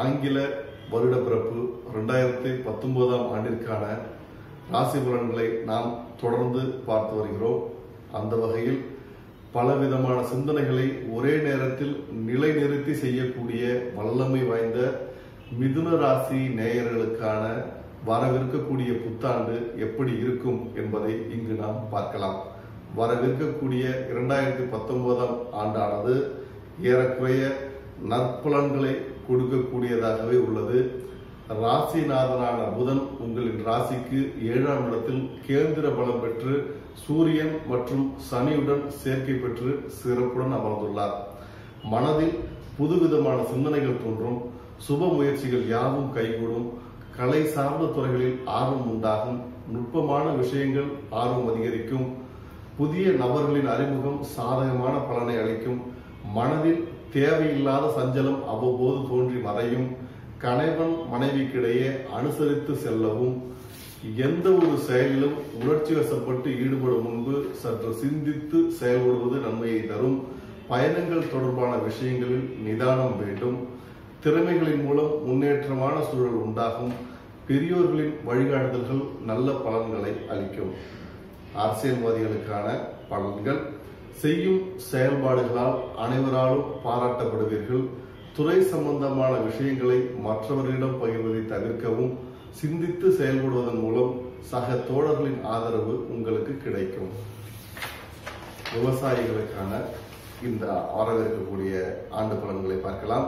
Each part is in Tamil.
ஆங்கில வருட பிறப்பு ரெண்டாயிரத்தி பத்தொன்பதாம் ஆண்டிற்கான ராசி பலன்களை நாம் தொடர்ந்து பார்த்து வருகிறோம். அந்த வகையில் பலவிதமான சிந்தனைகளை ஒரே நேரத்தில் நிலைநிறுத்தி செய்யக்கூடிய வல்லமை வாய்ந்த மிதுன ராசி நேயர்களுக்கான வரவிருக்கக்கூடிய புத்தாண்டு எப்படி இருக்கும் என்பதை இங்கு நாம் பார்க்கலாம். வரவிருக்கக்கூடிய இரண்டாயிரத்தி பத்தொன்பதாம் ஆண்டானது ஏறக்குறைய நற்பலன்களை கொடுக்கக்கூடியதாகவே உள்ளது. ராசிநாதனான புதன் உங்களின் ராசிக்கு ஏழாம் இடத்தில் கேந்திர பலம் பெற்று சூரியன் மற்றும் சனியுடன் சேர்க்கை பெற்று சிறப்புடன் அமர்ந்துள்ளார். மனதில் புதுவிதமான சிந்தனைகள் தோன்றும். சுப முயற்சிகள் யாவும் கைகூடும். கலை சார்ந்த துறைகளில் ஆர்வம் உண்டாகும். நுட்பமான விஷயங்கள் ஆர்வம் அதிகரிக்கும். புதிய நபர்களின் அறிமுகம் சாதகமான பலனை மனதில் தேவையில்லாத சஞ்சலம் அவ்வப்போது தோன்றி மறையும். கணவன் மனைவிக்கிடையே அனுசரித்து செல்லவும் எந்த ஒரு செயலிலும் உணர்ச்சி வசப்பட்டு ஈடுபடும் முன்பு சற்று சிந்தித்து செயல்படுவது நன்மையை தரும். பயணங்கள் தொடர்பான விஷயங்களில் நிதானம் வேண்டும். திறமைகளின் மூலம் முன்னேற்றமான சூழல் உண்டாகும். பெரியோர்களின் வழிகாட்டுதல்கள் நல்ல பலன்களை அளிக்கும். அரசியல்வாதிகளுக்கான பலன்கள். செய்யும் செயல்பாடுகளால் அனைவராலும் பாராட்டப்படுவீர்கள். துறை சம்பந்தமான விஷயங்களை மற்றவர்களிடம் பகிர்வதை தவிர்க்கவும் சிந்தித்து செயல்படுவதன் மூலம் சக தோழர்களின் ஆதரவு உங்களுக்கு கிடைக்கும். விவசாயிகளுக்கான இந்த வரவிருக்கக்கூடிய ஆண்டு பலன்களை பார்க்கலாம்.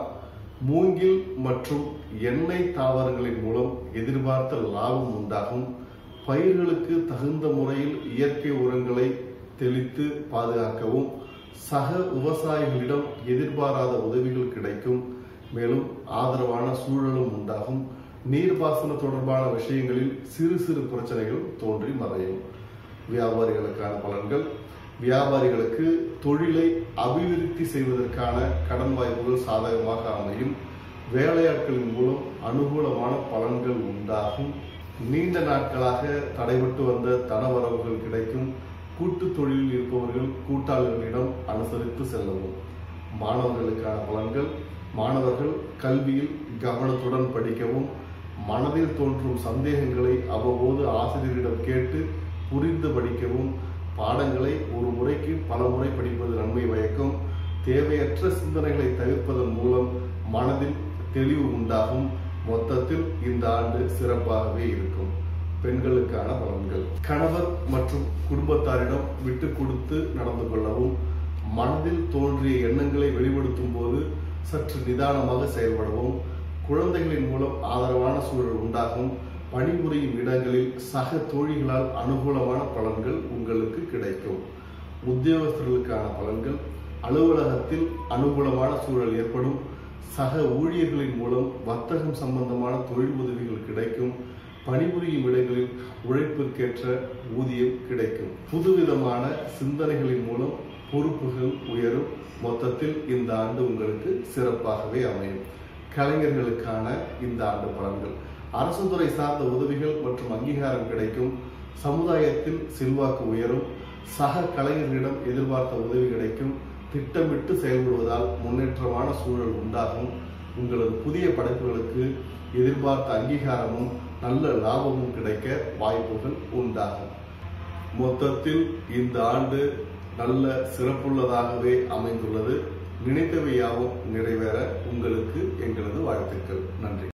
மூங்கில் மற்றும் எண்ணெய் தாவரங்களின் மூலம் எதிர்பார்த்த லாபம் உண்டாகும். பயிர்களுக்கு தகுந்த முறையில் இயற்கை உரங்களை தெளித்து பாதுகாக்கவும் சக விவசாயிகளிடம் எதிர்பாராத உதவிகள் கிடைக்கும். மேலும் ஆதரவான சூழலும் உண்டாகும். நீர்ப்பாசன தொடர்பான விஷயங்களில் சிறு சிறு பிரச்சனைகள் தோன்றி மறையும். வியாபாரிகளுக்கான பலன்கள். வியாபாரிகளுக்கு தொழிலை அபிவிருத்தி செய்வதற்கான கடன் வாய்ப்புகள் சாதகமாக அமையும். வேலையாட்களின் மூலம் அனுகூலமான பலன்கள் உண்டாகும். நீண்ட நாட்களாக தடைபட்டு வந்த தனவரவுகள் கிடைக்கும். கூட்டு தொழிலில் இருப்பவர்கள் கூட்டாளர்களிடம் அனுசரித்து செல்லவும். மாணவர்களுக்கான பலன்கள் மாணவர்கள் கல்வியில் கவனத்துடன் படிக்கவும் மனதில் தோன்றும் சந்தேகங்களை அவ்வப்போது ஆசிரியரிடம் கேட்டு புரிந்து படிக்கவும் பாடங்களை ஒரு முறைக்கு பல முறை படிப்பது நன்மை பயக்கும். தேவையற்ற சிந்தனைகளை தவிர்ப்பதன் மூலம் மனதில் தெளிவு உண்டாகும். மொத்தத்தில் இந்த ஆண்டு சிறப்பாகவே இருக்கும். பெண்களுக்கான பலன்கள். கணவர் மற்றும் குடும்பத்தாரிடம் விட்டு கொடுத்து நடந்து கொள்ளவும் மனதில் தோன்றிய எண்ணங்களை வெளிப்படுத்தும் போது சற்று நிதானமாக செயல்படவும் குழந்தைகளின் மூலம் ஆதரவான சூழல் உண்டாகும் பணிபுரியும் இடங்களில் சக தோழிகளால் அனுகூலமான பலன்கள் உங்களுக்கு கிடைக்கும். உத்தியோகஸ்தர்களுக்கான பலன்கள் அலுவலகத்தில் அனுகூலமான சூழல் ஏற்படும் சக ஊழியர்களின் மூலம் வர்த்தகம் சம்பந்தமான தொழில் உதவிகள் கிடைக்கும் பணிபுரியும் இடங்களில் உழைப்பிற்கேற்ற ஊதியம் கிடைக்கும். புதுவிதமான சிந்தனைகளின் மூலம் பொறுப்புகள் உயரும். மொத்தத்தில் இந்த ஆண்டு உங்களுக்கு சிறப்பாகவே அமையும். கலைஞர்களுக்கான இந்த ஆண்டு பலன்கள். அரசு துறை சார்ந்த உதவிகள் மற்றும் அங்கீகாரம் கிடைக்கும். சமுதாயத்தில் செல்வாக்கு உயரும். சக கலைஞர்களிடம் எதிர்பார்த்த உதவி கிடைக்கும். திட்டமிட்டு செயல்படுவதால் முன்னேற்றமான சூழல் உண்டாகும். உங்களது புதிய படைப்புகளுக்கு எதிர்பார்த்த அங்கீகாரமும் நல்ல லாபமும் கிடைக்க வாய்ப்புகள் உண்டாகும். மொத்தத்தில் இந்த ஆண்டு நல்ல சிறப்புள்ளதாகவே அமைந்துள்ளது. நினைத்தவையாவும் நிறைவேற உங்களுக்கு எங்களது வாழ்த்துக்கள். நன்றி.